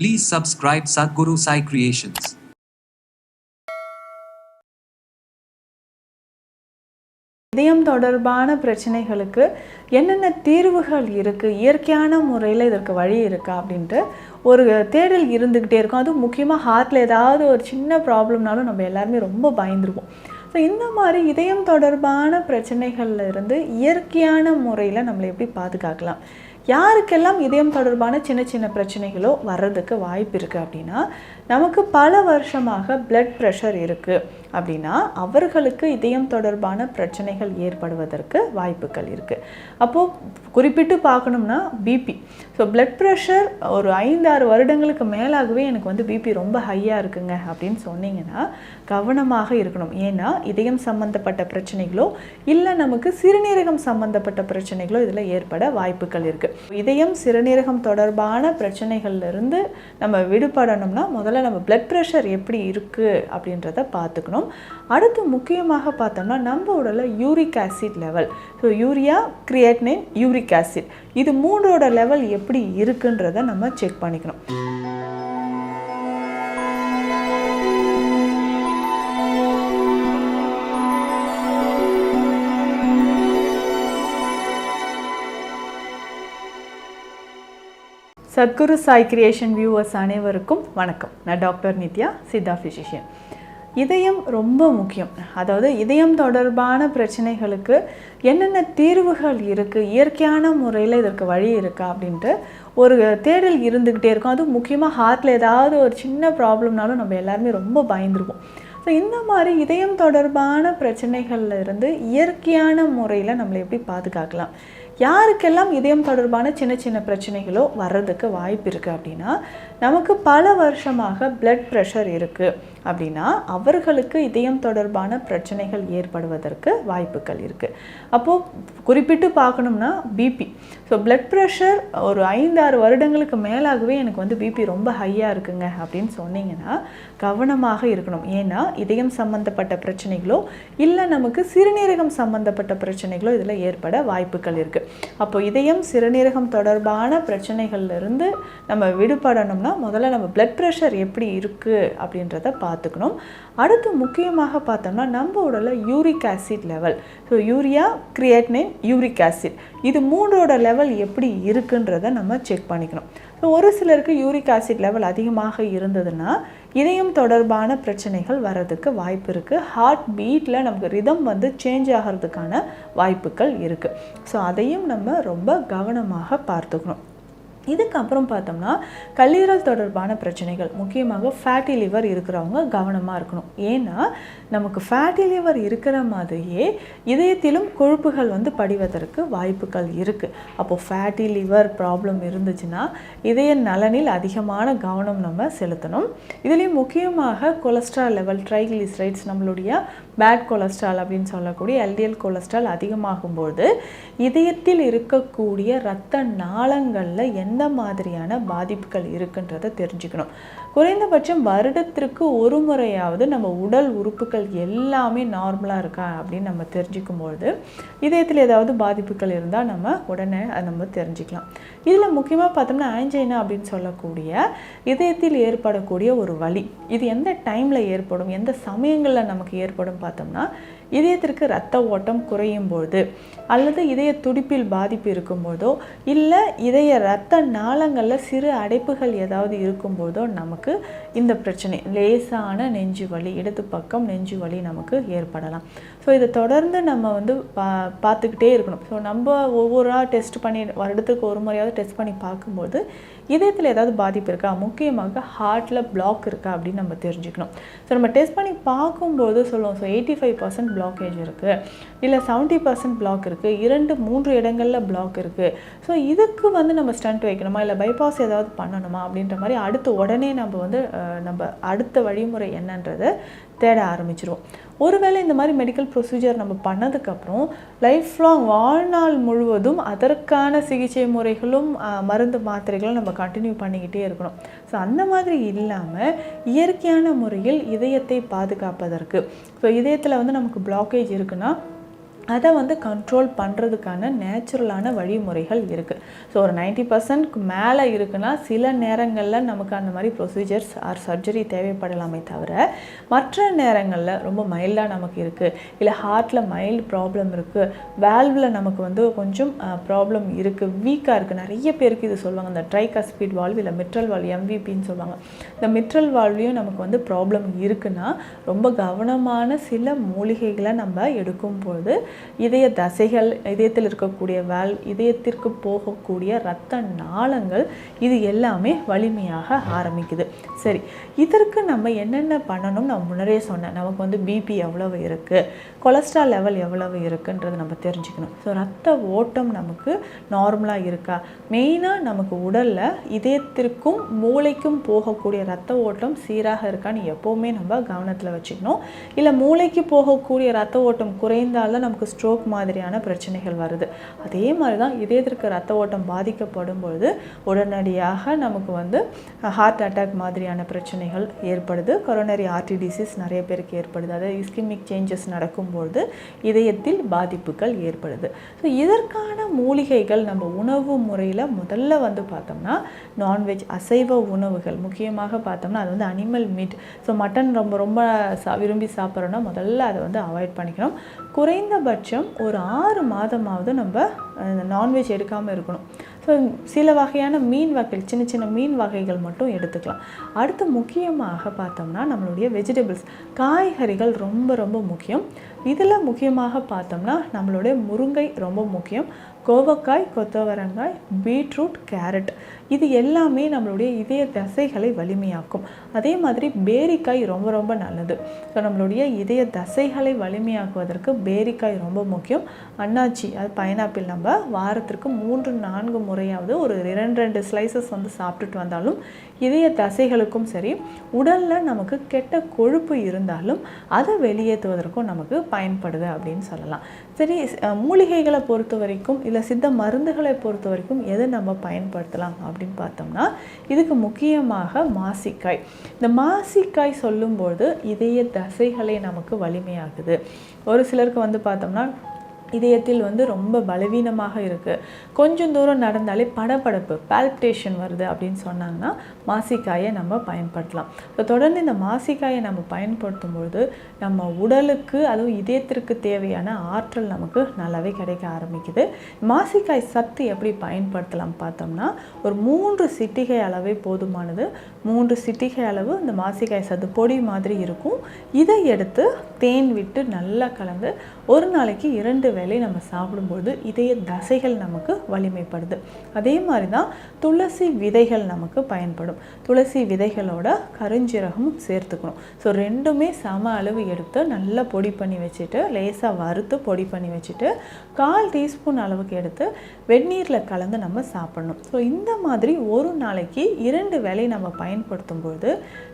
Please subscribe Sadhguru Sai Creations. இதயம் தொடர்பான பிரச்சனைகளுக்கு என்னென்ன தீர்வுகள் இருக்குது இயற்கையான முறையில் இதற்கு வழி இருக்கா? அப்படின்ட்டு ஒரு தேடல் இருந்துக்கிட்டே இருக்கும். அதுவும் முக்கியமாக ஹார்ட்டில் ஏதாவது ஒரு சின்ன ப்ராப்ளம்னாலும் நம்ம எல்லாருமே ரொம்ப பயந்துருவோம். ஸோ இந்த மாதிரி இதயம் தொடர்பான பிரச்சனைகள்ல இருந்து இயற்கையான முறையில் நம்மளை எப்படி பாதுகாக்கலாம்? யாருக்கெல்லாம் இதயம் தொடர்பான சின்ன சின்ன பிரச்சனைகளோ வர்றதுக்கு வாய்ப்பு இருக்குது அப்படின்னா நமக்கு பல வருஷமாக பிளட் ப்ரெஷர் இருக்குது அப்படின்னா அவர்களுக்கு இதயம் தொடர்பான பிரச்சனைகள் ஏற்படுவதற்கு வாய்ப்புகள் இருக்குது அப்போது குறிப்பிட்டு பார்க்கணும்னா பிபி ஸோ பிளட் ப்ரெஷர் ஒரு ஐந்தாறு வருடங்களுக்கு மேலாகவே எனக்கு வந்து பிபி ரொம்ப ஹையாக இருக்குங்க அப்படின்னு சொன்னீங்கன்னா கவனமாக இருக்கணும். ஏன்னா இதயம் சம்மந்தப்பட்ட பிரச்சனைகளோ இல்லை நமக்கு சிறுநீரகம் சம்மந்தப்பட்ட பிரச்சனைகளோ இதில் ஏற்பட வாய்ப்புகள் இருக்குது இதயம் சிறுநீரகம் தொடர்பான பிரச்சனைகள்லேருந்து நம்ம விடுபடணும்னா முதல்ல நம்ம பிளட் ப்ரெஷர் எப்படி இருக்குது அப்படின்றத பார்த்துக்கணும். அடுத்து முக்கியமாக பார்த்தோம்னா நம்ம உடலில் uric acid level. So urea creatinine uric acid. இது மூன்றோட லெவல் எப்படி இருக்குன்றத நம்ம செக் பண்ணிக்கணும். சத்குரு சாய் கிரியேஷன் வியூவர்ஸ் அனைவருக்கும் வணக்கம். நான் டாக்டர் நித்யா சித்தா ஃபிசிஷியன் இதயம் ரொம்ப முக்கியம். அதாவது இதயம் தொடர்பான பிரச்சனைகளுக்கு என்னென்ன தீர்வுகள் இருக்குது இயற்கையான முறையில் இதற்கு வழி இருக்கா அப்படின்ட்டு ஒரு தேடல் இருந்துக்கிட்டே இருக்கும். அதுவும் முக்கியமாக ஹார்ட்டில் ஏதாவது ஒரு சின்ன ப்ராப்ளம்னாலும் நம்ம எல்லாருமே ரொம்ப பயந்துருவோம். ஸோ இந்த மாதிரி இதயம் தொடர்பான பிரச்சனைகளில் இருந்து இயற்கையான முறையில் நம்மளை எப்படி பாதுகாக்கலாம்? யாருக்கெல்லாம் இதயம் தொடர்பான சின்ன சின்ன பிரச்சனைகளோ வர்றதுக்கு வாய்ப்பு இருக்குது அப்படின்னா நமக்கு பல வருஷமாக பிளட் ப்ரெஷர் இருக்குது அப்படின்னா அவர்களுக்கு இதயம் தொடர்பான பிரச்சனைகள் ஏற்படுவதற்கு வாய்ப்புகள் இருக்குது அப்போது குறிப்பிட்டு பார்க்கணும்னா பிபி ஸோ பிளட் ப்ரெஷர் ஒரு ஐந்தாறு வருடங்களுக்கு மேலாகவே எனக்கு வந்து பிபி ரொம்ப ஹையாக இருக்குங்க அப்படின்னு சொன்னீங்கன்னா கவனமாக இருக்கணும். ஏன்னா இதயம் சம்மந்தப்பட்ட பிரச்சனைகளோ இல்லை நமக்கு சிறுநீரகம் சம்மந்தப்பட்ட பிரச்சனைகளோ இதில் ஏற்பட வாய்ப்புகள் இருக்குது அப்போ இதயம் சிறுநீரகம் தொடர்பான பிரச்சனைகள்லேருந்து நம்ம விடுபடணும்னா முதல்ல நம்ம பிளட் ப்ரெஷர் எப்படி இருக்குது அப்படின்றத பார்த்துக்கணும். அடுத்து முக்கியமாக பார்த்தோம்னா நம்ம உடலில் uric acid level so urea creatinine uric acid இது மூன்றோட லெவல் எப்படி இருக்குன்றத நம்ம செக் பண்ணிக்கணும். ஒரு சிலருக்கு யூரிக் ஆசிட் லெவல் அதிகமாக இருந்ததுன்னா இதயம் தொடர்பான பிரச்சனைகள் வர்றதுக்கு வாய்ப்பு இருக்குது ஹார்ட் பீட்டில் நமக்கு ரிதம் வந்து சேஞ்ச் ஆகிறதுக்கான வாய்ப்புகள் இருக்குது ஸோ அதையும் நம்ம ரொம்ப கவனமாக பார்த்துக்கணும். இதுக்கப்புறம் பார்த்தோம்னா கல்லீரல் தொடர்பான பிரச்சனைகள் முக்கியமாக ஃபேட்டி லிவர் இருக்கிறவங்க கவனமாக இருக்கணும். ஏன்னா நமக்கு ஃபேட்டி லிவர் இருக்கிற மாதிரியே இதயத்திலும் கொழுப்புகள் வந்து படிவதற்கு வாய்ப்புகள் இருக்குது அப்போது ஃபேட்டி லிவர் ப்ராப்ளம் இருந்துச்சுன்னா இதய நலனில் அதிகமான கவனம் நம்ம செலுத்தணும். இதுலேயும் முக்கியமாக கொலஸ்ட்ரால் லெவல் ட்ரைகிளிசரைட்ஸ் நம்மளுடைய பேட் கொலஸ்ட்ரால் அப்படின்னு சொல்லக்கூடிய எல்டிஎல் கொலஸ்ட்ரால் அதிகமாகும்போது இதயத்தில் இருக்கக்கூடிய இரத்த நாளங்களில் எந்த மாதிரியான பாதிப்புகள் இருக்குன்றதை தெரிஞ்சுக்கணும். குறைந்தபட்சம் வருடத்திற்கு ஒரு முறையாவது நம்ம உடல் உறுப்புகள் எல்லாமே நார்மலாக இருக்கா அப்படின்னு நம்ம தெரிஞ்சுக்கும்பொழுது இதயத்தில் ஏதாவது பாதிப்புகள் இருந்தால் நம்ம உடனே அதை நம்ம தெரிஞ்சுக்கலாம். இதில் முக்கியமாக பார்த்தோம்னா ஆஞ்சைனா அப்படின்னு சொல்லக்கூடிய இதயத்தில் ஏற்படக்கூடிய ஒரு வழி இது எந்த டைமில் ஏற்படும்? எந்த சமயங்களில் நமக்கு ஏற்படும் பார்த்தோம்னா இதயத்திற்கு இரத்த ஓட்டம் குறையும் போது அல்லது இதய துடிப்பில் பாதிப்பு இருக்கும்போதோ இல்லை இதய இரத்த நாளங்களில் சிறு அடைப்புகள் ஏதாவது இருக்கும்போதோ நமக்கு இந்த பிரச்சனை. லேசான நெஞ்சு வலி இடது பக்கம் நெஞ்சு வலி நமக்கு ஏற்படலாம். ஸோ இதை தொடர்ந்து நம்ம வந்து பா பார்த்துக்கிட்டே இருக்கணும். ஸோ நம்ம ஒவ்வொருவா டெஸ்ட் பண்ணி வருடத்துக்கு ஒரு முறையாவது டெஸ்ட் பண்ணி பார்க்கும்போது இதயத்தில் ஏதாவது பாதிப்பு இருக்கா? முக்கியமாக ஹார்ட்டில் பிளாக் இருக்கா? அப்படின்னு நம்ம தெரிஞ்சுக்கணும். ஸோ நம்ம டெஸ்ட் பண்ணி பார்க்கும்போது சொல்லுவோம். So eighty five percent blockage இருக்குது இல்லை செவன்ட்டி பர்சன்ட் பிளாக் இருக்குது இரண்டு மூன்று இடங்களில் பிளாக் இருக்குது ஸோ இதுக்கு வந்து நம்ம ஸ்டண்ட் வைக்கணுமா? இல்லை பைபாஸ் ஏதாவது பண்ணணுமா? அப்படின்ற மாதிரி அடுத்து உடனே நம்ம வந்து நம்ம அடுத்த வழிமுறை என்னன்றதை தேட ஆரம்பிச்சிருவோம். ஒருவேளை இந்த மாதிரி மெடிக்கல் ப்ரொசீஜர் நம்ம பண்ணதுக்கப்புறம் லைஃப் லாங் வாழ்நாள் முழுவதும் அதற்கான சிகிச்சை முறைகளும் மருந்து மாத்திரைகளும் நம்ம கண்டினியூ பண்ணிக்கிட்டே இருக்கணும். ஸோ அந்த மாதிரி இல்லாமல் இயற்கையான முறையில் இதயத்தை பாதுகாப்பதற்கு. ஸோ இதயத்தில் வந்து நமக்கு பிளாக்கேஜ் இருக்குன்னா அதை வந்து கண்ட்ரோல் பண்ணுறதுக்கான நேச்சுரலான வழிமுறைகள் இருக்குது ஸோ ஒரு நைன்ட்டி பர்சன்ட்க்கு மேலே இருக்குன்னா சில நேரங்களில் நமக்கு அந்த மாதிரி ப்ரொசீஜர்ஸ் ஆர் சர்ஜரி தேவைப்படலாமே தவிர மற்ற நேரங்களில் ரொம்ப மைல்டாக நமக்கு இருக்குது இல்லை ஹார்ட்டில் மைல்டு ப்ராப்ளம் இருக்குது வேல்வில் நமக்கு வந்து கொஞ்சம் ப்ராப்ளம் இருக்குது வீக்காக இருக்குது நிறைய பேருக்கு இது சொல்லுவாங்க. இந்த ட்ரைகாஸ்பீட் வால்வ் இல்லை மிட்ரல் வால்வ் எம்விபின்னு சொல்லுவாங்க. இந்த மிட்ரல் வால்வ்லையும் நமக்கு வந்து ப்ராப்ளம் இருக்குன்னா ரொம்ப கவனமான சில மூலிகைகளை நம்ம எடுக்கும்போது இதய தசைகள் இதயத்தில் இருக்கக்கூடிய வேல் இதயத்திற்கு போகக்கூடிய இரத்த நாளங்கள் இது எல்லாமே வலிமையாக ஆரம்பிக்குது. சரி இதற்கு நம்ம என்னென்ன பண்ணணும் நான் முன்னரே சொன்னேன். நமக்கு வந்து பிபி எவ்வளவு இருக்குது கொலஸ்ட்ரால் லெவல் எவ்வளவு இருக்குன்றது நம்ம தெரிஞ்சுக்கணும். ஸோ ரத்த ஓட்டம் நமக்கு நார்மலாக இருக்கா? மெயினாக நமக்கு உடலில் இதயத்திற்கும் மூளைக்கும் போகக்கூடிய ரத்த ஓட்டம் சீராக இருக்கான்னு எப்போவுமே நம்ம கவனத்தில் வச்சுக்கணும். இல்லை மூளைக்கு போகக்கூடிய ரத்த ஓட்டம் குறைந்தாலும் நமக்கு ஸ்ட்ரோக் மாதிரியான பிரச்சனைகள் வருது. அதே மாதிரி தான் இதயத்திற்கு ரத்த ஓட்டம் பாதிக்கப்படும் பொழுது உடனடியாக நமக்கு வந்து ஹார்ட் அட்டாக் மாதிரியான பிரச்சனைகள் ஏற்படுது. கொரோனரி ஆர்டி டிசீஸ் நிறைய பேருக்கு ஏற்படுது. அதாவது இஸ்கிமிக் சேஞ்சஸ் நடக்கும்பொழுது இதயத்தில் பாதிப்புகள் ஏற்படுது. ஸோ இதற்கான மூலிகைகள் நம்ம உணவு முறையில் முதல்ல வந்து பார்த்தோம்னா நான்வெஜ் அசைவ உணவுகள். முக்கியமாக பார்த்தோம்னா அது வந்து அனிமல் மீட் ஸோ மட்டன் ரொம்ப ரொம்ப சா விரும்பி சாப்பிட்றோன்னா முதல்ல அதை வந்து அவாய்ட் பண்ணிக்கணும். குறைந்தபட்சம் ஒரு ஆறு மாதமாவது நம்ம நான்வெஜ் எடுக்காமல் இருக்கணும். ஸோ சில வகையான மீன் வகைகள் சின்ன சின்ன மீன் வகைகள் மட்டும் எடுத்துக்கலாம். அடுத்து முக்கியமாக பார்த்தோம்னா நம்மளுடைய வெஜிடபிள்ஸ் காய்கறிகள் ரொம்ப ரொம்ப முக்கியம். இதில் முக்கியமாக பார்த்தோம்னா நம்மளுடைய முருங்கை ரொம்ப முக்கியம். கோவக்காய் கொத்தவரங்காய் பீட்ரூட் கேரட். இது எல்லாமே நம்மளுடைய இதய தசைகளை வலிமையாக்கும். அதே மாதிரி பேரிக்காய் ரொம்ப ரொம்ப நல்லது. ஸோ நம்மளுடைய இதய தசைகளை வலிமையாக்குவதற்கு பேரிக்காய் ரொம்ப முக்கியம். அன்னாச்சி அது பைனாப்பிள் நம்ம வாரத்திற்கு மூன்று நான்கு முறையாவது ஒரு ரெண்டு ரெண்டு ஸ்லைசஸ் வந்து சாப்பிட்டுட்டு வந்தாலும் இதய தசைகளுக்கும் சரி உடலில் நமக்கு கெட்ட கொழுப்பு இருந்தாலும் அதை வெளியேற்றுவதற்கும் நமக்கு பயன்படுது அப்படின்னு சொல்லலாம். சரி மூலிகைகளை பொறுத்த வரைக்கும் இல்லை சித்த மருந்துகளை பொறுத்த வரைக்கும் எதை நம்ம பயன்படுத்தலாம் அப்படின்னு பார்த்தோம்னா இதுக்கு முக்கியமாக மாசிக்காய். இந்த மாசிக்காய் சொல்லும்போது இதய தசைகளை நமக்கு வலிமையாகுது. ஒரு சிலருக்கு வந்து பார்த்தோம்னா இதயத்தில் வந்து ரொம்ப பலவீனமாக இருக்குது கொஞ்சம் தூரம் நடந்தாலே படபடப்பு பால்பிட்டேஷன் வருது அப்படின்னு சொன்னாங்கன்னா மாசிக்காயை நம்ம பயன்படுத்தலாம். ஸோ தொடர்ந்து இந்த மாசிக்காயை நம்ம பயன்படுத்தும் பொழுது நம்ம உடலுக்கு அதுவும் இதயத்திற்கு தேவையான ஆற்றல் நமக்கு நல்லாவே கிடைக்க ஆரம்பிக்குது. மாசிக்காய் சத்து எப்படி பயன்படுத்தலாம் பார்த்தோம்னா ஒரு மூன்று சிட்டிகை அளவே போதுமானது. மூன்று சிட்டிகை அளவு இந்த மாசிக்காய் சத்து பொடி மாதிரி இருக்கும். இதை எடுத்து தேன் விட்டு நல்லா கலந்து ஒரு நாளைக்கு இரண்டு வேளை நம்ம சாப்பிடும்போது இதய தசைகள் நமக்கு வலிமைப்படுது. அதே மாதிரி தான் துளசி விதைகள் நமக்கு பயன்படும். துளசி விதைகளோட கருஞ்சீரகமும் சேர்த்துக்கணும். ஸோ ரெண்டுமே சம அளவு எடுத்து நல்லா பொடி பண்ணி வச்சுட்டு லேசாக வறுத்து பொடி பண்ணி வச்சுட்டு கால் டீஸ்பூன் அளவுக்கு எடுத்து வெந்நீரில் கலந்து நம்ம சாப்பிடணும். ஸோ இந்த மாதிரி ஒரு நாளைக்கு இரண்டு வேலை நம்ம பயன்படுத்தும் பொழுது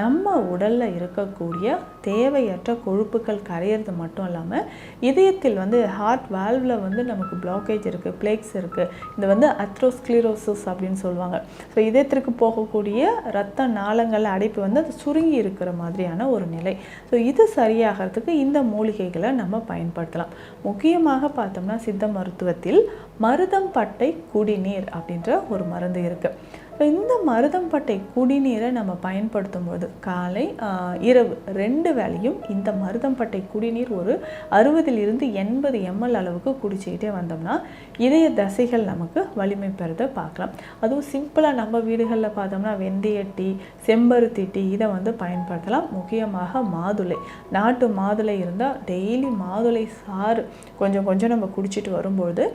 நம்ம உடலில் இருக்கக்கூடிய தேவையற்ற கொழுப்புகள் கரையிறது மட்டும் இல்லாமல் இதயத்தில் வந்து ஹார்ட் வால்வில் வந்து நமக்கு பிளாக்கேஜ் இருக்குது பிளேக்ஸ் இருக்குது இது வந்து அத்ரோஸ்க்ளீரோசிஸ் அப்படின்னு சொல்லுவாங்க. ஸோ இதயத்திற்கு போகக்கூடிய ரத்த நாளங்கள் அடைப்பு வந்து அது சுருங்கி இருக்கிற மாதிரியான ஒரு நிலை. ஸோ இது சரியாகிறதுக்கு இந்த மூலிகைகளை நம்ம பயன்படுத்தலாம். முக்கியமாக பார்த்தோம்னா சித்த மருத்துவத்தில் மருதம் பட்டை குடிநீர் அப்படின்ற ஒரு மருந்து இருக்குது இந்த மருதம்பட்டை குடிநீரை நம்ம பயன்படுத்தும் போது காலை இரவு ரெண்டு வேலையும் இந்த மருதம்பட்டை குடிநீர் ஒரு அறுபதிலிருந்து எண்பது எம்எல் அளவுக்கு குடிச்சிக்கிட்டே வந்தோம்னா இதய தசைகள் நமக்கு வலிமை பெறதை பார்க்கலாம். அதுவும் சிம்பிளாக நம்ம வீடுகளில் பார்த்தோம்னா வெந்தய டீ செம்பருத்தி டீ இதை வந்து பயன்படுத்தலாம். முக்கியமாக மாதுளை. நாட்டு மாதுளை இருந்தால் டெய்லி மாதுளை சாறு கொஞ்சம் கொஞ்சம் நம்ம குடிச்சிட்டு வரும்பொழுது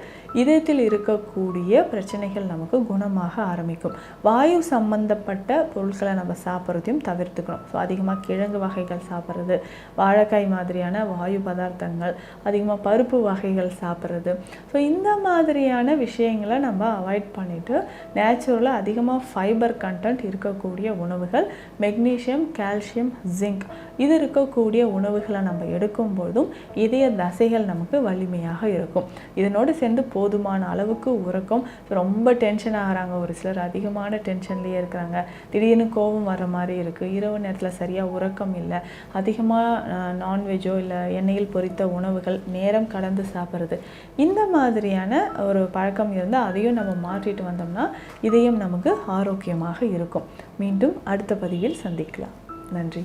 இதயத்தில் இருக்கக்கூடிய பிரச்சனைகள் நமக்கு குணமாக ஆரம்பிக்கும். வாயு சம்பந்தப்பட்ட பொருட்களை நம்ம சாப்பிட்றதையும் தவிர்த்துக்கணும். ஸோ அதிகமாக கிழங்கு வகைகள் சாப்பிட்றது வாழைக்காய் மாதிரியான வாயு பதார்த்தங்கள் அதிகமாக பருப்பு வகைகள் சாப்பிட்றது. ஸோ இந்த மாதிரியான விஷயங்களை நம்ம அவாய்ட் பண்ணிவிட்டு நேச்சுரலாக அதிகமாக ஃபைபர் கண்டென்ட் இருக்கக்கூடிய உணவுகள் மெக்னீஷியம் கால்சியம் ஜிங்க் இது இருக்கக்கூடிய உணவுகளை நம்ம எடுக்கும் பொழுதும் இதய தசைகள் நமக்கு வலிமையாக இருக்கும். இதனோடு சேர்ந்து போதுமான அளவுக்கு உறக்கம். ரொம்ப டென்ஷன் ஆகிறாங்க. ஒரு சிலர் அதிகமான டென்ஷன்லேயே இருக்கிறாங்க. திடீர்னு கோபம் வர மாதிரி இருக்குது இரவு நேரத்தில் சரியாக உறக்கம் இல்லை. அதிகமாக நான்வெஜ்ஜோ இல்லை எண்ணெயில் பொரித்த உணவுகள் நேரம் கடந்து சாப்பிட்றது. இந்த மாதிரியான ஒரு பழக்கம் இருந்தால் அதையும் நம்ம மாற்றிட்டு வந்தோம்னா இதயம் நமக்கு ஆரோக்கியமாக இருக்கும். மீண்டும் அடுத்த பதிவில் சந்திக்கலாம். நன்றி.